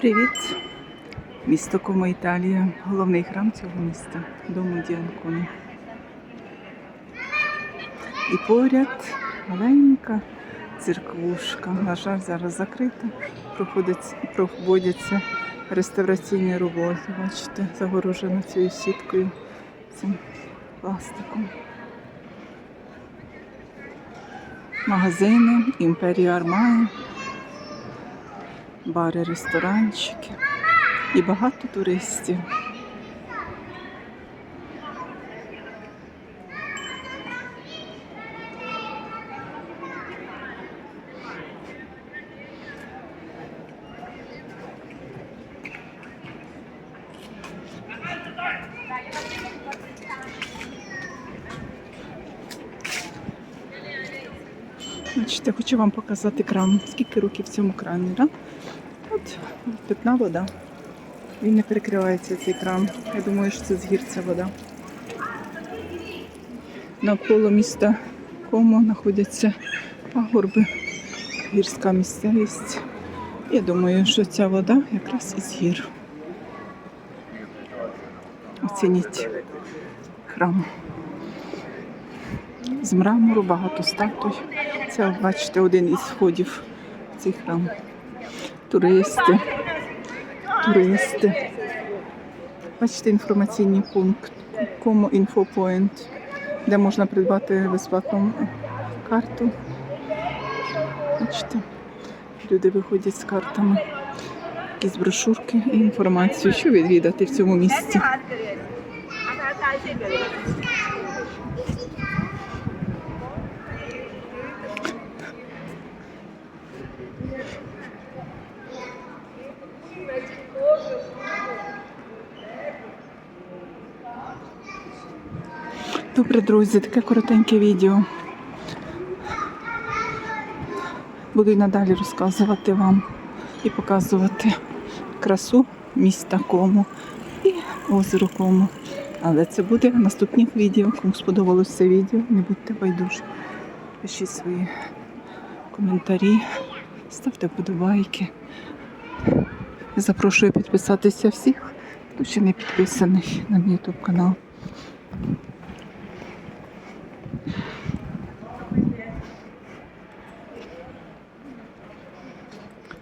Привіт! Місто Комо, Італія. Головний храм цього міста Дому Діанкони. І поряд маленька церквушка. На жаль, зараз закрита. Проводяться реставраційні роботи. Бачите, загорожена цією сіткою, цим пластиком. Магазини, імперія Армаї бари, ресторанчики і багато туристів. Бачите, хочу вам показати кран. Скільки років в цьому крані, так? От питна вода. Він не перекривається цей кран. Я думаю, що це з гір ця вода. Навколо міста Комо знаходяться пагорби, гірська місцевість. Я думаю, що ця вода якраз із гір. Оцініть храм. З мрамору багато статуй. Це, бачите, один із входів в цей храм туристи, туристи. Бачите, інформаційний пункт Info Point, де можна придбати безплатну карту. Бачите, люди виходять з картами, якісь брошурки і інформацію, що відвідати в цьому місці. Добре, друзі, таке коротеньке відео. Буду й надалі розказувати вам і показувати красу міста Кому і озеро Кому. Але це буде в наступних відео. Кому сподобалось це відео, не будьте байдужі. Пишіть свої коментарі, ставте вподобайки. Запрошую підписатися всіх, хто ще не підписаний на мій YouTube канал.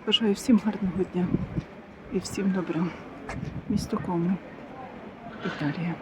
Бажаю всім гарного дня і всім добра. Місто Кому, Італія.